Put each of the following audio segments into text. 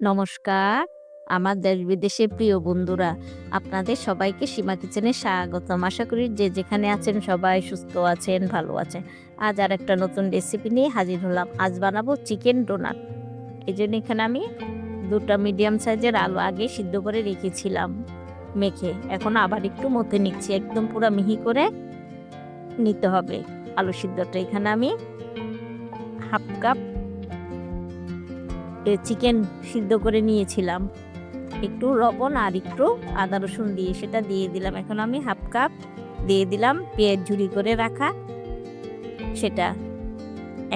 নমস্কার। আমার দেশ বিদেশের প্রিয় বন্ধুরা, আপনাদের সবাইকে সীমা কিচেনে স্বাগতম। আশা করি যে যেখানে আছেন সবাই সুস্থ আছেন, ভালো আছেন। আজ আর একটা নতুন রেসিপি নিয়ে হাজির হলাম। আজ বানাবো চিকেন ডোনাট এই জন্য এখানে আমি দুটো মিডিয়াম সাইজের আলু আগে সিদ্ধ করে রেখেছিলাম মেখে। এখন আবার একটু মতে নিচ্ছি। একদম পুরো মিহি করে নিতে হবে। আলু সিদ্ধটা এখানে আমি হাফ কাপ চিকেন সিদ্ধ করে নিয়েছিলাম। একটু লবণ আর একটু আদা রসুন দিয়ে সেটা দিয়ে দিলাম। এখন আমি হাফ কাপ দিয়ে দিলাম পেঁয়াজ ঝুড়ি করে রাখা সেটা।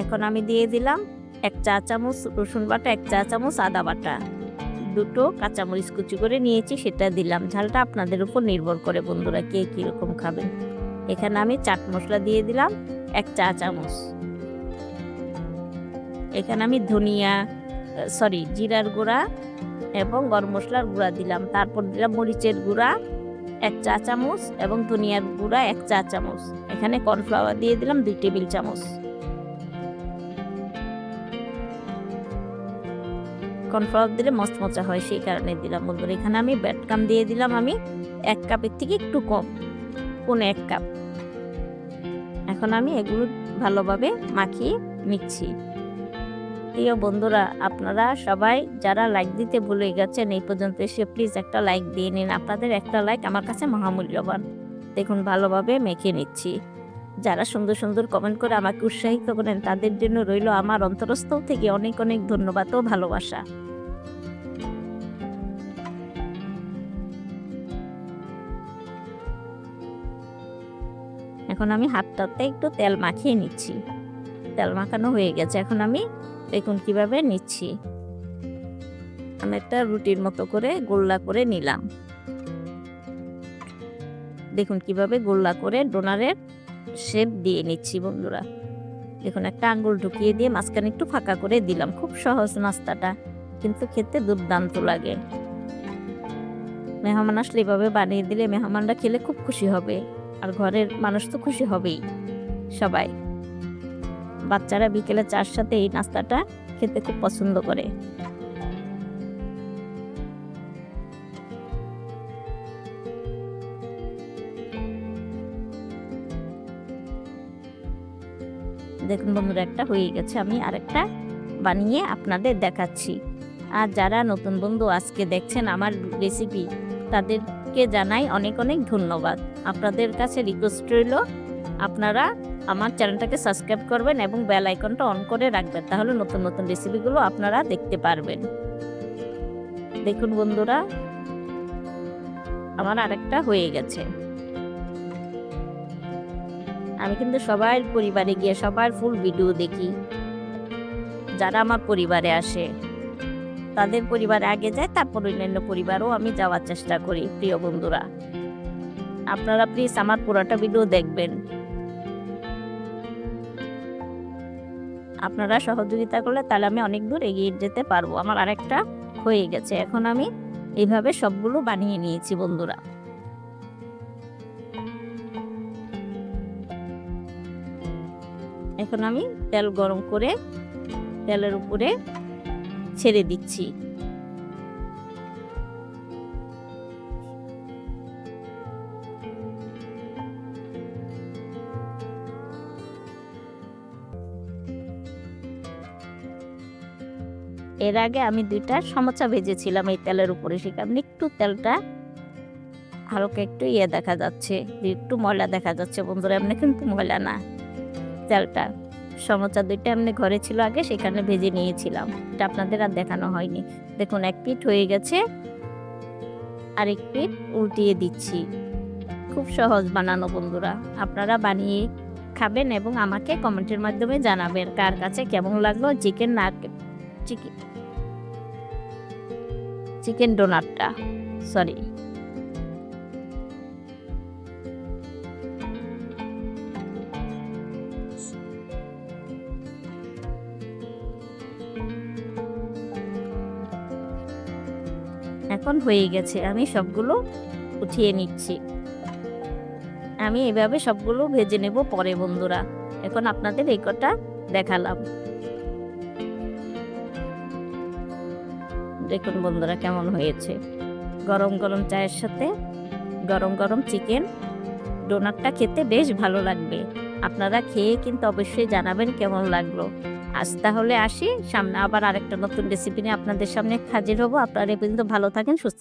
এখন আমি দিয়ে দিলাম এক চা চামচ রসুন বাটা, এক চা চামচ আদা বাটা। দুটো কাঁচামরিচ কুচি করে নিয়েছি, সেটা দিলাম। ঝালটা আপনাদের উপর নির্ভর করে বন্ধুরা কে কীরকম খাবেন এখানে আমি চাট মশলা দিয়ে দিলাম এক চা চামচ। এখানে আমি ধনিয়া সরি জিরার গুঁড়া এবং গরম মশলার গুঁড়া দিলাম। তারপর দিলাম মরিচের গুঁড়া, এক চা চামচ এবং ধনিয়ার গুঁড়া, এক চা চামচ। এখানে কর্নফ্লাওয়ার দিয়ে দিলাম দুই টেবিল চামচ। কর্নফ্লাওয়ার দিলে মচমচা হয়, সেই কারণে দিলাম বন্ধুরা। এখানে আমি ব্যাটকাম দিয়ে দিলাম আমি এক কাপের থেকে একটু কম, পৌনে এক কাপ। এখন আমি এগুলো ভালোভাবে মাখিয়ে নিচ্ছি। প্রিয় বন্ধুরা, আপনারা সবাই যারা লাইক দিতে ভুলে গেছেন, এই পর্যন্ত এসে প্লিজ একটা লাইক দিয়ে নিন। আপনাদের একটা লাইক আমার কাছে মহামূল্যবান। দেখুন, ভালোভাবে মেখে নিচ্ছি। যারা সুন্দর সুন্দর কমেন্ট করে আমাকে উৎসাহিত করেন, তাদের জন্য রইল আমার অন্তরস্থল থেকে অনেক অনেক ধন্যবাদ ও ভালোবাসা। এখন আমি হাতটাতে একটু তেল মাখিয়ে নিচ্ছি। তেল মাখানো হয়ে গেছে। এখন আমি দেখুন কীভাবে নিচ্ছি। আমি একটা রুটির মতো করে গোল্লা করে নিলাম। দেখুন কীভাবে গোল্লা করে ডোনারের শেপ দিয়ে নিচ্ছি বন্ধুরা। দেখুন একটা আঙ্গুল ঢুকিয়ে দিয়ে মাঝখানে একটু ফাঁকা করে দিলাম। খুব সহজ নাস্তাটা, কিন্তু খেতে দুর্দান্ত লাগে। মেহমান আসলে এভাবে বানিয়ে দিলে মেহমানরা খেলে খুব খুশি হবে। আর ঘরের মানুষ তো খুশি হবেই, সবাই। বাচ্চারা বিকেলে চার সাথে এই নাস্তাটা খেতে খুব পছন্দ করে। দেখুন বন্ধুরা, একটা হয়ে গেছে। আমি আরেকটা বানিয়ে আপনাদের দেখাচ্ছি। আর যারা নতুন বন্ধু আজকে দেখছেন আমার রেসিপি তাদেরকে জানাই অনেক অনেক ধন্যবাদ। আপনাদের কাছে রিকোয়েস্ট রইল, আপনারা আমার চ্যানেলটাকে সাবস্ক্রাইব করবেন এবং বেল আইকনটা অন করে রাখবেন, তাহলে নতুন নতুন রেসিপিগুলো আপনারা দেখতে পারবেন। দেখুন বন্ধুরা, আমার আরেকটা হয়ে গেছে। আমি কিন্তু সবার পরিবারে গিয়ে সবার ফুল ভিডিও দেখি। যারা আমার পরিবারে আসে, তাদের পরিবারে আগে যায়, তারপর অন্যান্য পরিবারও আমি যাওয়ার চেষ্টা করি, প্রিয় বন্ধুরা। আপনারা প্লিজ আমার পুরোটা ভিডিও দেখবেন। আপনারা সহযোগিতা করলে তাহলে আমি অনেক দূর এগিয়ে যেতে পারব। আমার আরেকটা হয়ে গেছে। এখন আমি এইভাবে সবগুলো বানিয়ে নিয়েছি বন্ধুরা। এখন আমি তেল গরম করে তেলের উপরে ছেড়ে দিচ্ছি। এর আগে আমি দুইটা সমোচা ভেজেছিলাম এই তেলের উপরে সে সেখানে একটু তেলটা হালকা একটু ইয়ে দেখা যাচ্ছে, একটু ময়লা দেখা যাচ্ছে বন্ধুরা, এমনি কিন্তু ময়লা না। তেলটা, সমোচা দুইটা এমনি ঘরে ছিল আগে সেখানে ভেজে নিয়েছিলাম। এটা আপনাদের আর দেখানো হয়নি। দেখুন, এক পিঠ হয়ে গেছে আর আরেক পিঠ উল্টিয়ে দিচ্ছি। খুব সহজ বানানো বন্ধুরা। আপনারা বানিয়ে খাবেন এবং আমাকে কমেন্টের মাধ্যমে জানাবেন কার কাছে কেমন লাগল, চিকেন না চিকেন চিকেন ডোনাটটা, সরি। এখন হয়ে গেছে, আমি সবগুলো উঠিয়ে নিচ্ছি। আমি এভাবে সবগুলো ভেজে নেব পরে, বন্ধুরা। এখন আপনাদের এই কটা দেখালাম। দেখুন বন্ধুরা কেমন হয়েছে। গরম গরম চায়ের সাথে গরম গরম চিকেন ডোনাটটা খেতে বেশ ভালো লাগবে। আপনারা খেয়ে কিন্তু অবশ্যই জানাবেন কেমন লাগল। আজ তাহলে আসি, সামনে আবার আরেকটা নতুন রেসিপি নিয়ে আপনাদের সামনে হাজির হব। আপনারা কিন্তু ভালো থাকেন, সুস্থ